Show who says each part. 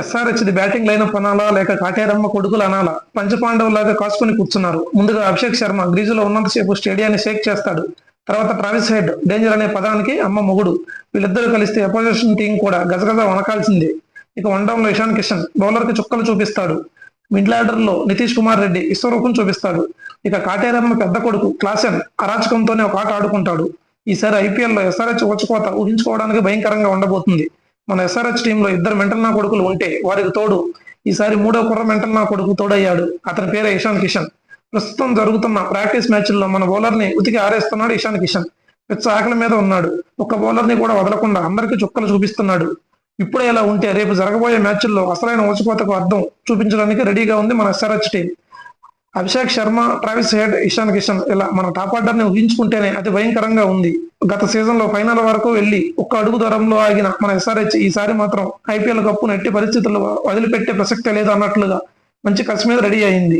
Speaker 1: SRH the batting lineup అనాలా లేక కాటేరమ్మ కొడుకులు అనాలా? పంచపాండవులాగా కాసుకొని కూర్చున్నారు. ముందుగా అభిషేక్ శర్మ గ్రీజులో ఉన్నంతసేపు స్టేడియాన్ని షేక్ చేస్తాడు. తర్వాత ట్రావిస్ హెడ్ డేంజర్ అనే పదానికి అమ్మ మొగుడు. వీళ్ళిద్దరూ కలిస్తే అపోజిషన్ టీం కూడా గజగజ వనకాల్సిందే ఇక వన్డౌన్ ఇషాన్ కిషన్ బౌలర్కి చుక్కలు చూపిస్తాడు. మిడ్ ఆర్డర్ నితీష్ కుమార్ రెడ్డి విశ్వరూపం చూపిస్తాడు. ఇక కాటేరమ్మ పెద్ద కొడుకు క్లాసెన్ అరాచకంతోనే ఒక ఆట ఆడుకుంటాడు. ఈసారి ఐపీఎల్లో ఎస్ఆర్హెచ్ వచ్చుకోత ఊహించుకోవడానికి భయంకరంగా ఉండబోతుంది. మన ఎస్ఆర్హెచ్ టీంలో ఇద్దరు మెంటల్ నా కొడుకులు ఉంటే వారికి తోడు. ఈసారి మూడో కుర్ర మెంటల్ నా కొడుకు తోడయ్యాడు. అతని పేరే ఇషాన్ కిషన్. ప్రస్తుతం జరుగుతున్న ప్రాక్టీస్ మ్యాచ్ల్లో మన బౌలర్ని ఉతికి ఆరేస్తున్నాడు ఇషాన్ కిషన్. పిచ్చ ఆకలి మీద ఉన్నాడు. ఒక్క బౌలర్ని కూడా వదలకుండా అందరికీ చుక్కలు చూపిస్తున్నాడు. ఇప్పుడే ఇలా ఉంటే రేపు జరగబోయే మ్యాచ్ల్లో అసలైన ఊచకోతకు అర్థం చూపించడానికి రెడీగా ఉంది మన SRH team Abhishek Sharma Travis Head Ishan Kishan ఇలా మన టాప్ ఆర్డర్ని ఊహించుకుంటేనే అతి భయంకరంగా ఉంది. గత సీజన్లో ఫైనల్ వరకు వెళ్ళి ఒక్క అడుగు దూరంలో ఆగిన మన ఎస్ఆర్హెచ్ ఈసారి మాత్రం ఐపీఎల్ కప్పు నెట్టి పరిస్థితుల్లో వదిలిపెట్టే ప్రసక్తే లేదు అన్నట్లుగా మంచి కసి మీద రెడీ అయింది.